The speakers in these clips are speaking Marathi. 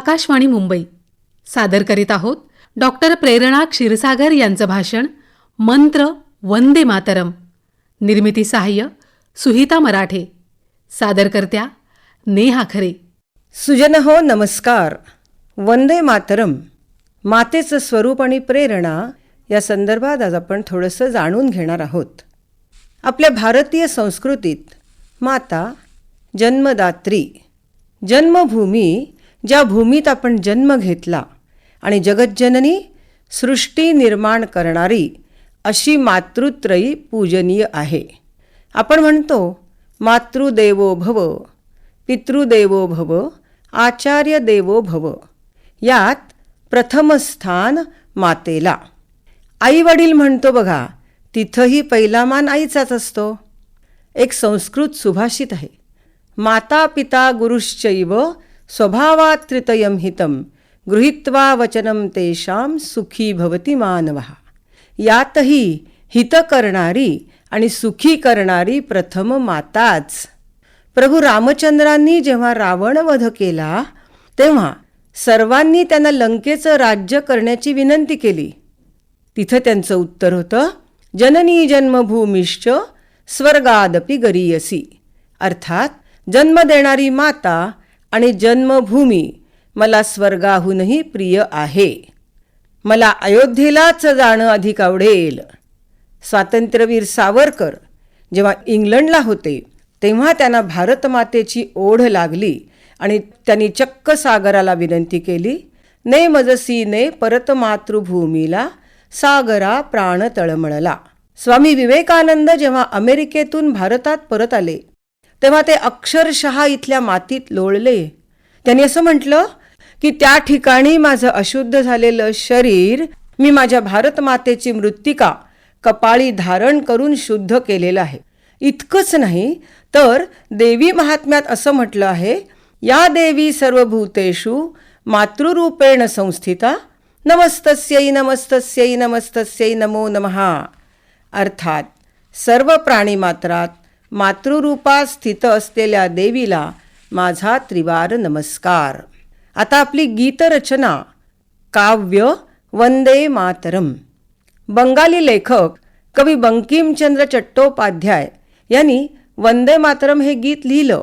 आकाशवाणी मुंबई. सादर करीत आहोत डॉक्टर प्रेरणा क्षीरसागर यांचं भाषण मंत्र वंदे मातरम. निर्मिती सहाय्य सुहिता मराठे. सादरकर्त्या नेहा खरे. सुजन हो नमस्कार. वंदे मातरम. मातेचं स्वरूप आणि प्रेरणा या संदर्भात आज आपण थोडंसं जाणून घेणार आहोत. आपल्या भारतीय संस्कृतीत माता जन्मदात्री जन्मभूमी ज्या भूमीत आपण जन्म घेतला आणि जगज्जननी सृष्टी निर्माण करणारी अशी मातृत्रयी पूजनीय आहे. आपण म्हणतो मातृदेवो भव पितृदेवो भव आचार्य देवो भव यात प्रथम स्थान मातेला. आई वडील म्हणतो बघा तिथंही पहिला मान आईचाच असतो. एक संस्कृत सुभाषित आहे माता पिता गुरुश्चैव स्वभावात त्रितयं हितं गृहीत्वा वचनं तेषां सुखी भवती मानवः। यातही हित करणारी आणि सुखी करणारी प्रथम माताच। प्रभू रामचंद्रांनी जेव्हा रावणवध केला तेव्हा सर्वांनी त्यांना लंकेचं राज्य करण्याची विनंती केली। तिथं त्यांचं उत्तर होतं जननी जन्मभूमिश्च स्वर्गादपि गरीयसी। अर्थात जन्म देणारी माता आणि जन्मभूमी मला स्वर्गाहूनही प्रिय आहे. मला अयोध्येलाच जाणं अधिक आवडेल. स्वातंत्र्यवीर सावरकर जेव्हा इंग्लंडला होते तेव्हा त्यांना भारतमातेची ओढ लागली आणि त्यांनी चक्क सागराला विनंती केली ने मजसीने परत मातृभूमीला सागरा प्राण तळमळला स्वामी विवेकानंद जेव्हा अमेरिकेतून भारतात परत आले तेव्हा ते अक्षरशः इथल्या मातीत लोळले. त्यांनी असं म्हटलं की त्या ठिकाणी माझं अशुद्ध झालेलं शरीर मी माझ्या भारत मातेची मृत्तिका कपाळी धारण करून शुद्ध केलेलं आहे. इतकंच नाही तर देवी महात्म्यात असं म्हटलं आहे या देवी सर्वभूतेषु मातृरूपेण संस्थिता नमस्तस्यै नमस्तस्यै नमस्तस्यै नमो नमहा अर्थात सर्व प्राणीमात्रात मातृरूपात स्थित असलेल्या देवीला माझा त्रिवार नमस्कार. आता आपली गीतरचना काव्य वंदे मातरम. बंगाली लेखक कवी बंकिमचंद्र चट्टोपाध्याय यांनी वंदे मातरम हे गीत लिहिलं.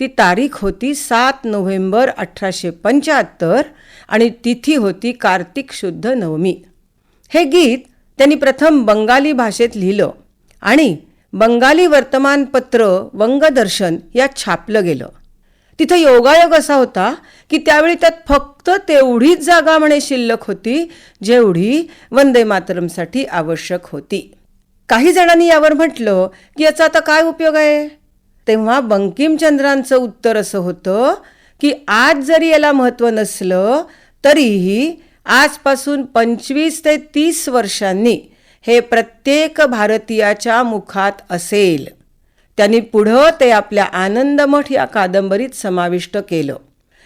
ती तारीख होती सात नोव्हेंबर अठराशे पंच्याहत्तर आणि तिथी होती कार्तिक शुद्ध नवमी. हे गीत त्यांनी प्रथम बंगाली भाषेत लिहिलं आणि बंगाली वर्तमानपत्र वंगदर्शन यात छापलं गेलं. तिथं योगायोग असा होता की त्यावेळी त्यात फक्त तेवढीच जागा म्हणे शिल्लक होती जेवढी वंदे मातरमसाठी आवश्यक होती. काही जणांनी यावर म्हटलं की याचा आता काय उपयोग आहे? तेव्हा बंकिमचंद्रांचं उत्तर असं होतं की आज जरी याला महत्त्व नसलं तरीही आजपासून पंचवीस ते तीस वर्षांनी हे प्रत्येक भारतीयाच्या मुखात असेल. त्यांनी पुढं ते आपल्या आनंदमठ या कादंबरीत समाविष्ट केलं.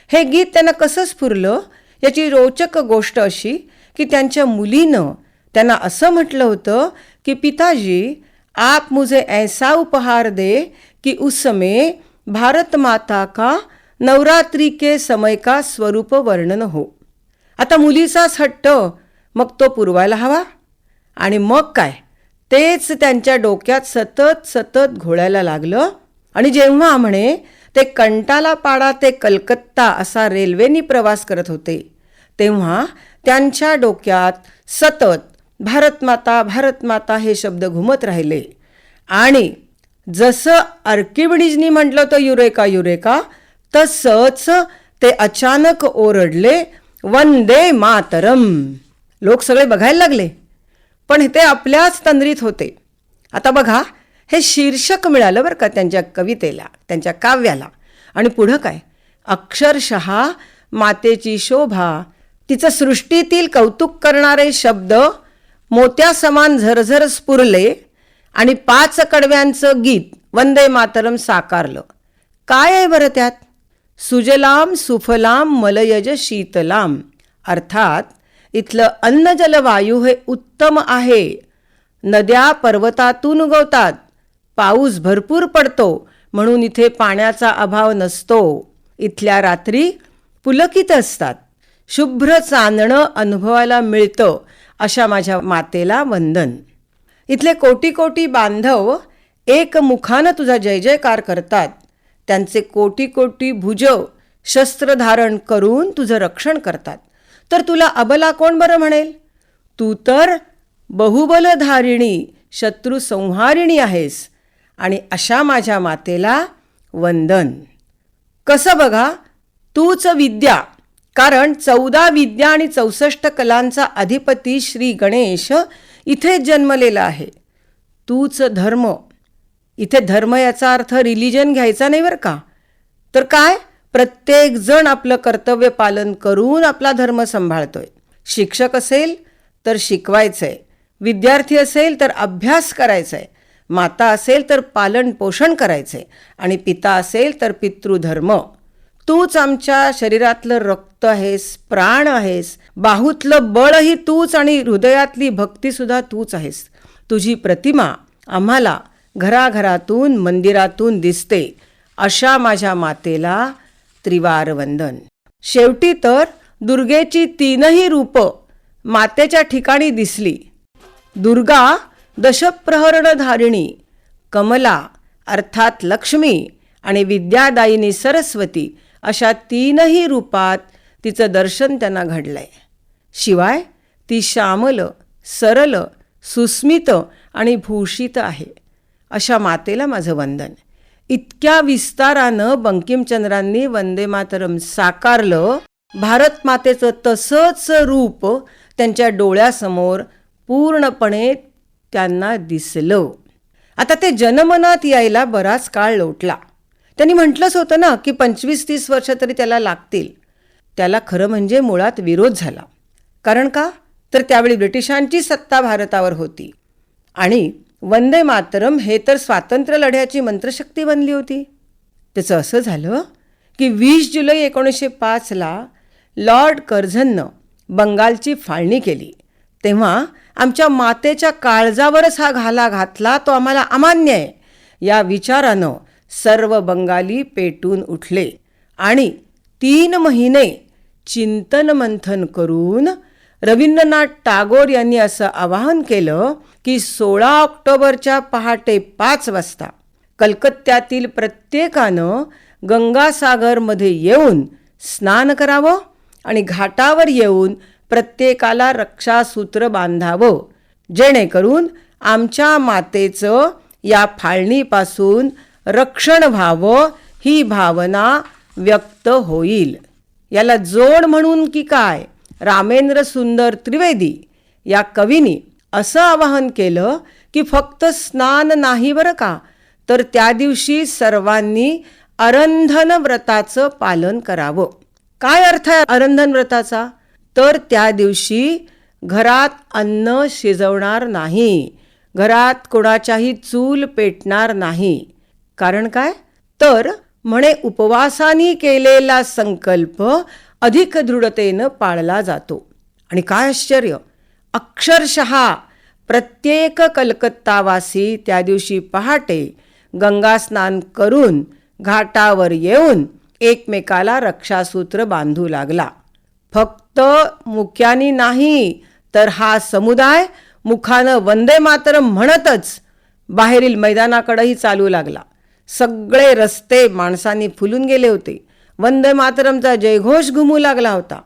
हे गीत त्यांना कसं स्फुरलं? याची रोचक गोष्ट अशी की त्यांच्या मुलीनं त्यांना असं म्हटलं होतं की पिताजी आप मुझे ऐसा उपहार दे की उस समय भारत माता का नवरात्री के समय का स्वरूप वर्णन हो. आता मुलीचाच हट्ट मग तो पुरवायला हवा. आणि मग काय? तेच त्यांच्या डोक्यात सतत सतत घोळायला लागलं. आणि जेव्हा म्हणे ते कंटाला पाडा ते कलकत्ता असा रेल्वेनी प्रवास करत होते तेव्हा त्यांच्या डोक्यात सतत भारतमाता भारतमाता हे शब्द घुमत राहिले. आणि जसं अर्किबिडीजनी म्हटलं तर युरेका युरेका तसंच ते अचानक ओरडले वंदे मातरम लोक सगळे बघायला लागले. पण ते आपल्याच तंद्रीत होते. आता बघा हे शीर्षक मिळालं बरं का त्यांच्या कवितेला त्यांच्या काव्याला. आणि पुढं काय? अक्षरशः मातेची शोभा तिचं सृष्टीतील कौतुक करणारे शब्द मोत्यासमान झरझर स्फुरले आणि पाच कडव्यांचं गीत वंदे मातरम साकारलं. काय आहे बरं त्यात? सुजलाम सुफलाम मलयज शीतलाम. अर्थात इथलं अन्न जलवायू हे उत्तम आहे. नद्या पर्वतातून उगवतात. पाऊस भरपूर पडतो म्हणून इथे पाण्याचा अभाव नसतो. इथल्या रात्री पुलकित असतात. शुभ्र चांदणं अनुभवायला मिळतं अशा माझ्या मातेला वंदन. इथले कोटी कोटी बांधव एकमुखानं तुझा जय जयकार करतात. त्यांचे कोटी कोटी भुज शस्त्र धारण करून तुझं रक्षण करतात. तर तुला अबला कोण बरं म्हणेल? तू तर बहुबलधारिणी शत्रू संहारिणी आहेस आणि अशा माझ्या मातेला वंदन. कसं बघा तूच विद्या कारण चौदा विद्या आणि चौसष्ट कलांचा अधिपती श्री गणेश इथेच जन्मलेला आहे. तूच धर्म. इथे धर्म याचा अर्थ रिलिजन घ्यायचा नाही बरं का? तर काय? प्रत्येक जण आपलं कर्तव्य पालन करून आपला धर्म सांभाळतोय. शिक्षक असेल तर शिकवायचंय. विद्यार्थी असेल तर अभ्यास करायचा आहे माता असेल तर पालन पोषण करायचंय. आणि पिता असेल तर पितृधर्म. तूच आमच्या शरीरातलं रक्त आहेस प्राण आहेस. बाहूतलं बळही तूच आणि हृदयातली भक्तीसुद्धा तूच आहेस. तुझी प्रतिमा आम्हाला घराघरातून मंदिरातून दिसते. अशा माझ्या मातेला त्रिवार वंदन शेवटी तर दुर्गेची तीनही रूपं मातेच्या ठिकाणी दिसली. दुर्गा दशप्रहरणधारिणी कमला अर्थात लक्ष्मी आणि विद्यादायिनी सरस्वती अशा तीनही रूपात तिचं दर्शन त्यांना घडलंय. शिवाय ती श्यामल सरल सुस्मित आणि भूषित आहे अशा मातेला माझं वंदन. इतक्या विस्तारानं बंकिमचंद्रांनी वंदे मातरम साकारलं भारत मातेचं तसंच रूप त्यांच्या डोळ्यासमोर पूर्णपणे त्यांना दिसलं. आता ते जनमनात यायला बराच काळ लोटला. त्यांनी म्हटलंच होतं ना की पंचवीस तीस वर्ष तरी त्याला लागतील. त्याला खरं म्हणजे मुळात विरोध झाला. कारण का? तर त्यावेळी ब्रिटिशांची सत्ता भारतावर होती. आणि वंदे मातरम हे तर स्वातंत्र्य लढ्याची मंत्रशक्ती बनली होती. त्याचं असं झालं की वीस जुलै एकोणीसशे पाचला लॉर्ड कर्झननं बंगालची फाळणी केली. तेव्हा आमच्या मातेच्या काळजावरच हा घाला घातला तो आम्हाला अमान्य आहे. या विचारानं सर्व बंगाली पेटून उठले आणि तीन महिने चिंतन मंथन करून रवींद्रनाथ टागोर यांनी असं आवाहन केलं की सोळा ऑक्टोबरच्या पहाटे पाच वाजता कलकत्त्यातील प्रत्येकानं गंगासागरमध्ये येऊन स्नान करावं आणि घाटावर येऊन प्रत्येकाला रक्षासूत्र बांधावं जेणेकरून आमच्या मातेचं या फाळणीपासून रक्षण व्हावं ही भावना व्यक्त होईल. याला जोड म्हणून की काय? रामेंद्र सुंदर त्रिवेदी या कवीनी असं आवाहन केलं की फक्त स्नान नाही बरं का तर त्या दिवशी सर्वांनी अरंधन व्रताचं पालन करावं. काय अर्थ आहे अरंधन व्रताचा? तर त्या दिवशी घरात अन्न शिजवणार नाही. घरात कोणाच्याही चूल पेटणार नाही. कारण काय? तर म्हणे उपवासाने केलेला संकल्प अधिक दृढतेनं पाळला जातो. आणि काय आश्चर्य! अक्षरशः प्रत्येक कलकत्तावासी त्या दिवशी पहाटे गंगास्नान करून घाटावर येऊन एकमेकाला रक्षासूत्र बांधू लागला. फक्त मुख्यानी नाही तर हा समुदाय मुखानं वंदे मातरम म्हणतच बाहेरील मैदानाकडेही चालू लागला. सगळे रस्ते माणसांनी फुलून गेले होते. वंदे मातरमचा जयघोष घुमू लागला होता.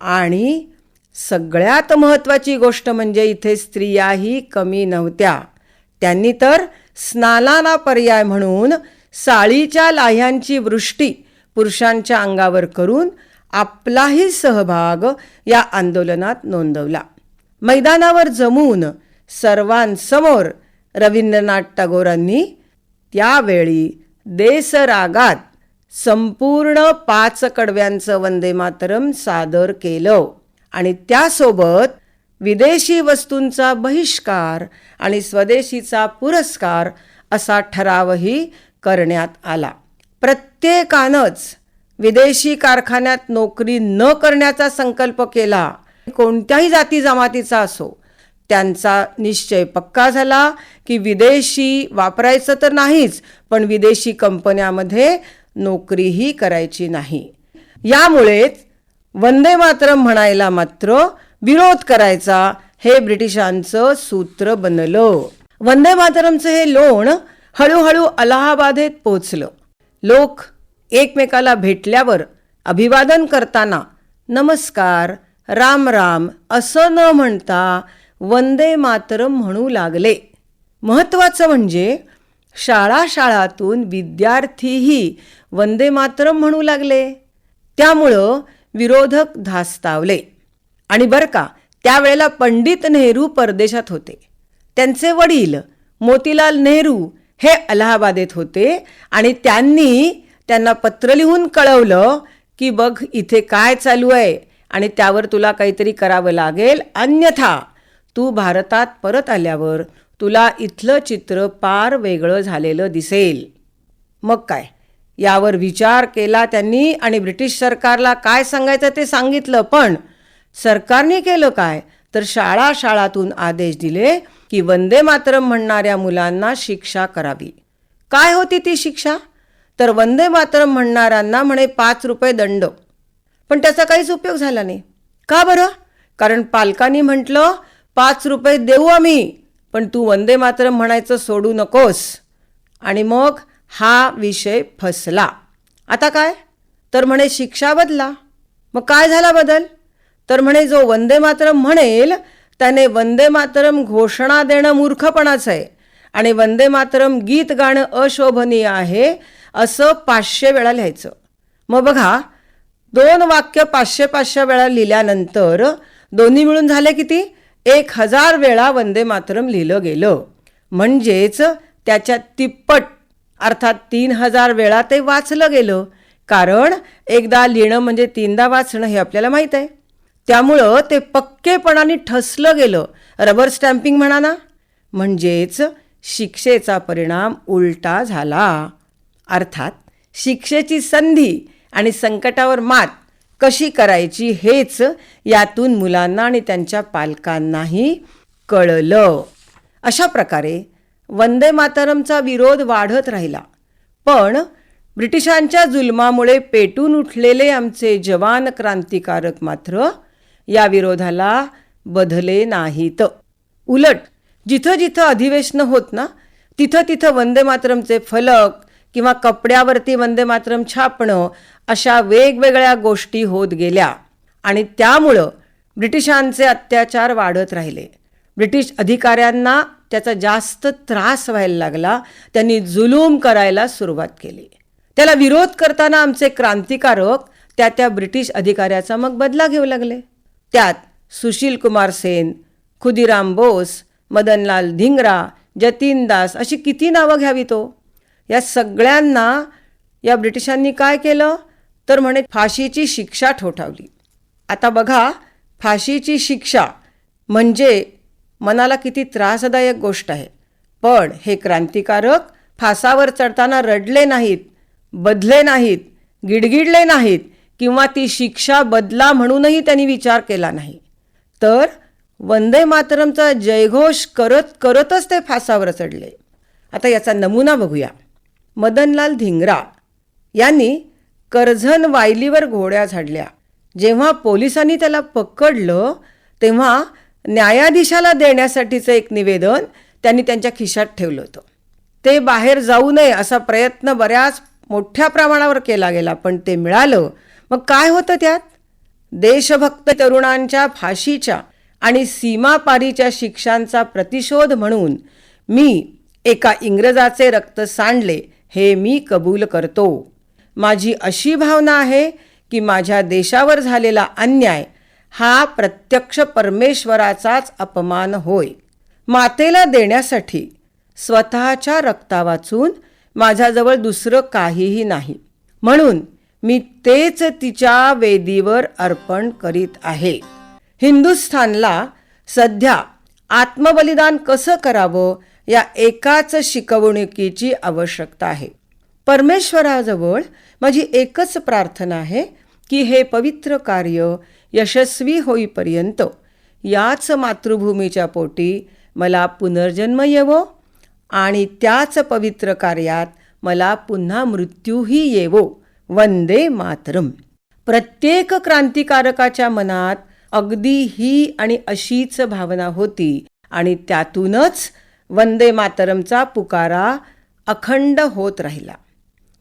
आणि सगळ्यात महत्त्वाची गोष्ट म्हणजे इथे स्त्रियाही कमी नव्हत्या. त्यांनी तर स्नानाला पर्याय म्हणून साळीच्या लाह्यांची वृष्टी पुरुषांच्या अंगावर करून आपलाही सहभाग या आंदोलनात नोंदवला. मैदानावर जमून सर्वांसमोर रवींद्रनाथ टागोरांनी त्यावेळी देसरागात संपूर्ण पाच कडव्यांचं वंदे मातरम सादर केलं. आणि त्यासोबत विदेशी वस्तूंचा बहिष्कार आणि स्वदेशीचा पुरस्कार असा ठरावही करण्यात आला. प्रत्येकानंच विदेशी कारखान्यात नोकरी न करण्याचा संकल्प केला. कोणत्याही जाती जमातीचा असो त्यांचा निश्चय पक्का झाला की विदेशी वापरायचं तर नाहीच पण विदेशी कंपन्यामध्ये नोकरीही करायची नाही. यामुळेच वंदे मातरम म्हणायला मात्र विरोध करायचा हे ब्रिटिशांचं सूत्र बनलं. वंदे मातरमचं हे लोण हळूहळू अलाहाबादेत पोचलं. लोक एकमेकाला भेटल्यावर अभिवादन करताना नमस्कार राम राम असं न म्हणता वंदे मातरम म्हणू लागले. महत्त्वाचं म्हणजे शाळा शाळातून विद्यार्थीही वंदे मातरम म्हणू लागले. त्यामुळं विरोधक धास्तावले. आणि बरं का त्यावेळेला पंडित नेहरू परदेशात होते. त्यांचे वडील मोतीलाल नेहरू हे अलाहाबादेत होते आणि त्यांनी त्यांना पत्र लिहून कळवलं की बघ इथे काय चालू आहे आणि त्यावर तुला काहीतरी करावं लागेल. अन्यथा तू भारतात परत आल्यावर तुला इथलं चित्र पार वेगळं झालेलं दिसेल. मग काय? यावर विचार केला त्यांनी आणि ब्रिटिश सरकारला काय सांगायचं ते सांगितलं पण सरकारने केलं काय? तर शाळा शाळातून आदेश दिले की वंदे मातरम म्हणणाऱ्या मुलांना शिक्षा करावी. काय होती ती शिक्षा? तर वंदे मातरम म्हणणाऱ्यांना म्हणे पाच रुपये दंड. पण त्याचा काहीच उपयोग झाला नाही. का बरं? कारण पालकांनी म्हटलं पाच रुपये देऊ आम्ही. पण तू वंदे मातरम म्हणायचं सोडू नकोस. आणि मग हा विषय फसला. आता काय? तर म्हणे शिक्षा बदला. मग काय झाला बदल? तर म्हणे जो वंदे मातरम म्हणेल त्याने वंदे मातरम घोषणा देणं मूर्खपणाचं आहे. आणि वंदे मातरम गीत गाणं अशोभनीय आहे असं पाचशे वेळा लिहायचं. मग बघा दोन वाक्य पाचशे पाचशे वेळा लिहिल्यानंतर दोन्ही मिळून झाले किती? एक हजार वेळा वंदे मातरम लिहिलं गेलं. म्हणजेच त्याच्या तिप्पट अर्थात तीन हजार वेळा ते वाचलं गेलं. कारण एकदा लिहिणं म्हणजे तीनदा वाचणं हे आपल्याला माहीत आहे. त्यामुळं ते पक्केपणाने ठसलं गेलं. रबर स्टॅम्पिंग म्हणा ना. म्हणजेच शिक्षेचा परिणाम उलटा झाला. अर्थात शिक्षेची संधी आणि संकटावर मात. कशी करायची हेच यातून मुलांना आणि त्यांच्या पालकांनाही कळलं. अशा प्रकारे वंदे मातरमचा विरोध वाढत राहिला. पण ब्रिटिशांच्या जुलमामुळे पेटून उठलेले आमचे जवान क्रांतिकारक मात्र या विरोधाला बधले नाहीत. उलट जिथं जिथं अधिवेशनं होत ना तिथं तिथं वंदे मातरमचे फलक किंवा कपड्यावरती वंदे मातरम छापणं अशा वेगवेगळ्या गोष्टी होत गेल्या. आणि त्यामुळं ब्रिटिशांचे अत्याचार वाढत राहिले. ब्रिटिश अधिकाऱ्यांना त्याचा जास्त त्रास व्हायला लागला. त्यांनी जुलूम करायला सुरुवात केली. त्याला विरोध करताना आमचे क्रांतिकारक त्या त्या ब्रिटिश अधिकाऱ्याचा मग बदला घेऊ लागले. त्यात सुशील कुमार सेन खुदिराम बोस मदनलाल धिंगरा जतीन दास अशी किती नावं घ्यावी तो? या सगळ्यांना या ब्रिटिशांनी काय केलं? तर म्हणे फाशीची शिक्षा ठोठावली. आता बघा फाशीची शिक्षा म्हणजे मनाला किती त्रासदायक गोष्ट आहे. पण हे क्रांतिकारक फासावर चढताना रडले नाहीत बदले नाहीत गिडगिडले नाहीत किंवा ती शिक्षा बदला म्हणूनही त्यांनी विचार केला नाही. तर वंदे मातरमचा जयघोष करत करतच ते फासावर चढले. आता याचा नमुना बघूया. मदनलाल धिंगरा यांनी कर्झन वायलीवर घोड्या झाडल्या. जेव्हा पोलिसांनी त्याला पकडलं तेव्हा न्यायाधीशाला देण्यासाठीचं एक निवेदन त्यांनी त्यांच्या खिशात ठेवलं होतं. ते बाहेर जाऊ नये असा प्रयत्न बऱ्याच मोठ्या प्रमाणावर केला गेला पण ते मिळालं. मग काय होतं त्यात? देशभक्त तरुणांच्या फाशीच्या आणि सीमापारीच्या शिक्षांचा प्रतिशोध म्हणून मी एका इंग्रजाचे रक्त सांडले. हे मी कबूल करतो. माझी अशी भावना आहे की माझ्या देशावर झालेला अन्याय हा प्रत्यक्ष परमेश्वराचाच अपमान होय. मातेला देण्यासाठी स्वतःच्या रक्ता वाचून माझ्याजवळ दुसरं काहीही नाही. म्हणून मी तेच तिच्या वेदीवर अर्पण करीत आहे. हिंदुस्थानला सध्या आत्मबलिदान कसं करावं या एकाच शिकवणुकीची आवश्यकता आहे. परमेश्वराजवळ माझी एकच प्रार्थना आहे की हे पवित्र कार्य यशस्वी होईपर्यंत याच मातृभूमीच्या पोटी मला पुनर्जन्म येवो आणि त्याच पवित्र कार्यात मला पुन्हा मृत्यूही येवो. वंदे मातरम. प्रत्येक क्रांतिकारकाच्या मनात अगदी ही आणि अशीच भावना होती आणि त्यातूनच वंदे मातरमचा पुकारा अखंड होत राहिला.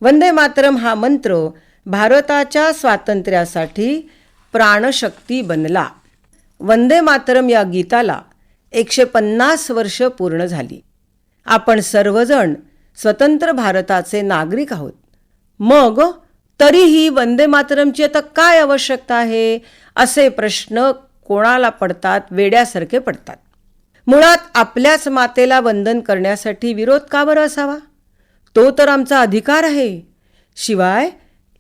वंदे मातरम हा मंत्र भारताच्या स्वातंत्र्यासाठी प्राणशक्ती बनला. वंदे मातरम या गीताला एकशे पन्नास वर्ष पूर्ण झाली. आपण सर्वजण स्वतंत्र भारताचे नागरिक आहोत. मग तरीही वंदे मातरमची आता काय आवश्यकता आहे? असे प्रश्न कोणाला पडतात? वेड्यासारखे पडतात. मुळात आपल्याच मातेला वंदन करण्यासाठी विरोध का बरं असावा? तो तर आमचा अधिकार आहे. शिवाय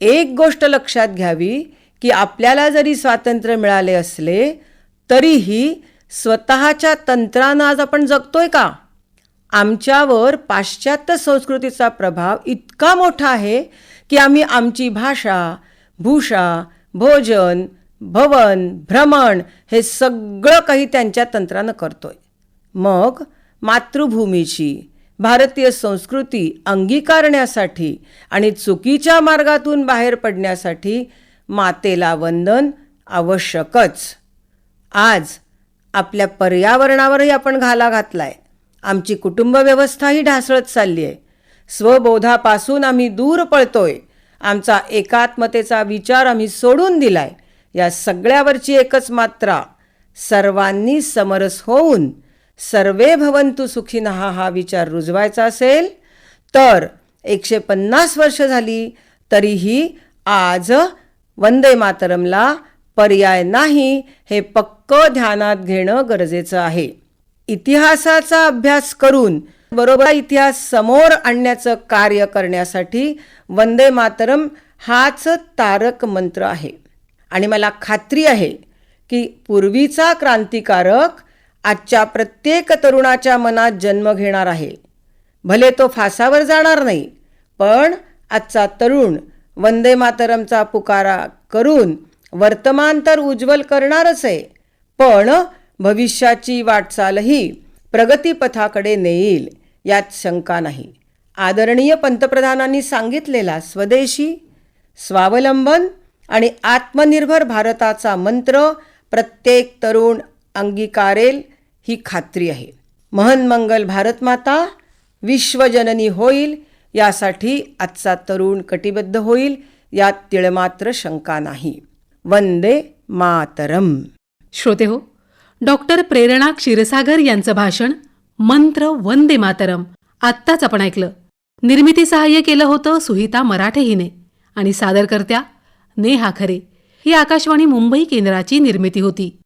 एक गोष्ट लक्षात घ्यावी की आपल्याला जरी स्वातंत्र्य मिळाले असले तरीही स्वतःच्या तंत्रानं आज आपण जगतोय का? आमच्यावर पाश्चात्य संस्कृतीचा प्रभाव इतका मोठा आहे की आम्ही आमची भाषा भूषा भोजन भवन भ्रमण हे सगळं काही त्यांच्या तंत्रानं करतोय. मग मातृभूमीची भारतीय संस्कृती अंगीकारण्यासाठी आणि चुकीच्या मार्गातून बाहेर पडण्यासाठी मातेला वंदन आवश्यकच. आज आपल्या पर्यावरणावरही आपण घाला घातलाय. आमची कुटुंबव्यवस्थाही ढासळत चालली आहे स्वबोधापासून आम्ही दूर पळतोय. आमचा एकात्मतेचा विचार आम्ही सोडून दिलाय. या सगळ्यावरची एकच मात्रा सर्वांनी समरस होऊन सर्वे भवंतु सुखिनहा हा विचार रुजवायचा असेल तर एकशे पन्नास वर्ष झाली तरीही आज वंदे मातरमला पर्याय नाही हे पक्क ध्यानात घेणं गरजेचं आहे. इतिहासाचा अभ्यास करून बरोबर इतिहास समोर आणण्याचं कार्य करण्यासाठी वंदे मातरम हाच तारक मंत्र आहे. आणि मला खात्री आहे की पूर्वीचा क्रांतिकारक आजच्या प्रत्येक तरुणाच्या मनात जन्म घेणार आहे. भले तो फासावर जाणार नाही पण आजचा तरुण वंदे मातरमचा पुकारा करून वर्तमान तर उज्ज्वल करणारच आहे. पण भविष्याची वाटचालही प्रगतीपथाकडे नेईल यात शंका नाही. आदरणीय पंतप्रधानांनी सांगितलेला स्वदेशी स्वावलंबन आणि आत्मनिर्भर भारताचा मंत्र प्रत्येक तरुण अंगीकारेल ही खात्री आहे. महनमंगल भारतमाता विश्वजननी होईल यासाठी आजचा तरुण कटिबद्ध होईल यात तिळमात्र शंका नाही. वंदे मातरम. श्रोते हो डॉक्टर प्रेरणा क्षीरसागर यांचं भाषण मंत्र वंदे मातरम आत्ताच आपण ऐकलं. निर्मिती सहाय्य केलं होतं सुहिता मराठे हिने आणि सादरकर्त्या नेहा खरे. ही आकाशवाणी मुंबई केंद्राची निर्मिती होती.